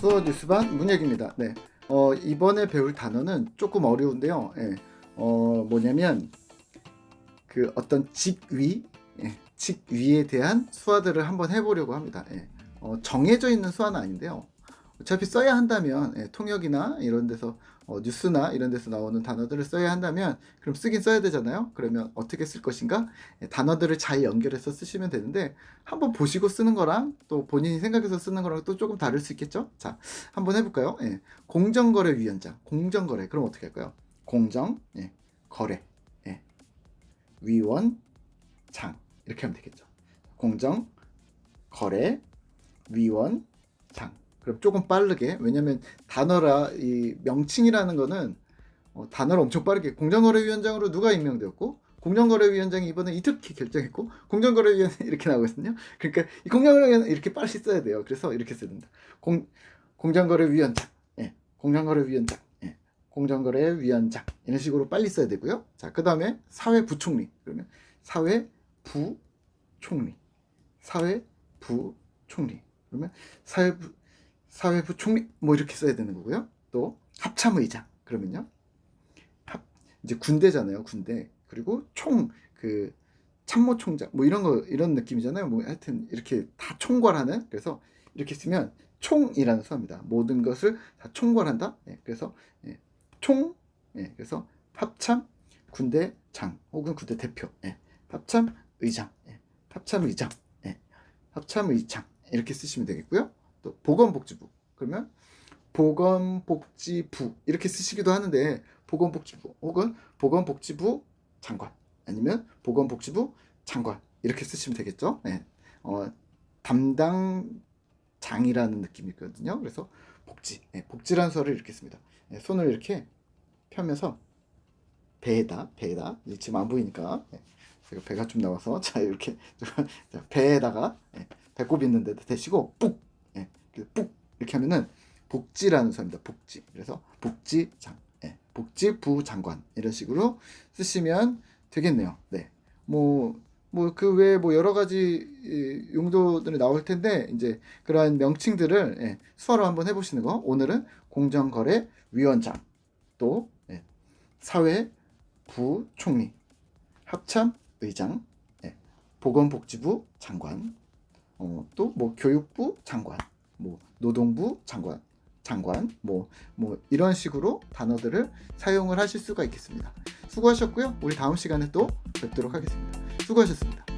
수어 뉴스반 문혁입니다. 네. 어, 이번에 배울 단어는 조금 어려운데요. 예. 어, 뭐냐면 그 어떤 직위, 예. 직위에 대한 수화들을 한번 해보려고 합니다. 예. 어, 정해져 있는 수화는 아닌데요. 어차피 써야 한다면 예, 통역이나 이런 데서 어, 뉴스나 이런 데서 나오는 단어들을 써야 한다면 그럼 쓰긴 써야 되잖아요. 그러면 어떻게 쓸 것인가? 예, 단어들을 잘 연결해서 쓰시면 되는데 한번 보시고 쓰는 거랑 또 본인이 생각해서 쓰는 거랑 또 조금 다를 수 있겠죠? 자, 한번 해볼까요? 예, 공정거래위원장, 공정거래. 그럼 어떻게 할까요? 공정, 예, 거래, 예, 위원, 장 이렇게 하면 되겠죠. 공정, 거래, 위원, 장. 그럼 조금 빠르게. 왜냐면 단어라 이 명칭이라는 거는 어, 단어를 엄청 빠르게. 공정거래위원장으로 누가 임명되었고 공정거래위원장이 이번에 이렇게 결정했고 공정거래위원 이렇게 나오거든요. 그러니까 이 공정거래위원 이렇게 빨리 써야 돼요. 그래서 이렇게 씁니다. 공 공정거래위원장, 예, 공정거래위원장, 예, 공정거래위원장. 이런 식으로 빨리 써야 되고요. 자, 그 다음에 사회부총리. 그러면 사회부총리, 사회부총리. 그러면 사회부 사회부 총리 뭐 이렇게 써야 되는 거고요. 또 합참의장 그러면요. 합 이제 군대잖아요. 군대. 그리고 총 그 참모총장 뭐 이런 거 이런 느낌이잖아요. 뭐 하여튼 이렇게 다 총괄하는 그래서 이렇게 쓰면 총이라는 수합니다. 모든 것을 다 총괄한다. 예, 그래서 예, 총 예, 그래서 합참 군대 장 혹은 군대 대표 예, 합참 의장 예, 합참 의장 예, 합참 의장 이렇게 쓰시면 되겠고요. 또 보건복지부 그러면 보건복지부 이렇게 쓰시기도 하는데 보건복지부 혹은 보건복지부 장관 아니면 보건복지부 장관 이렇게 쓰시면 되겠죠. 네. 어, 담당장이라는 느낌이거든요. 그래서 복지, 네, 복지라는 수어를 이렇게 씁니다. 네, 손을 이렇게 펴면서 배에다 배에다 지금 안 보이니까 네, 제가 배가 좀 나와서 자 이렇게 자, 배에다가 네, 배꼽 있는 데 대시고 뿍 예, 뿍 이렇게 하면은 복지라는 수입니다. 복지. 그래서 복지장, 예, 복지부 장관 이런 식으로 쓰시면 되겠네요. 네, 뭐. 뭐 그 외에 뭐 여러 가지 이, 용도들이 나올 텐데 이제 그러한 명칭들을 예, 수화로 한번 해보시는 거 오늘은 공정거래위원장 또 예, 사회부총리 합참의장 예, 보건복지부 장관 어, 또 뭐 교육부 장관, 뭐 노동부 장관, 장관, 뭐, 뭐 이런 식으로 단어들을 사용을 하실 수가 있겠습니다. 수고하셨고요. 우리 다음 시간에 또 뵙도록 하겠습니다. 수고하셨습니다.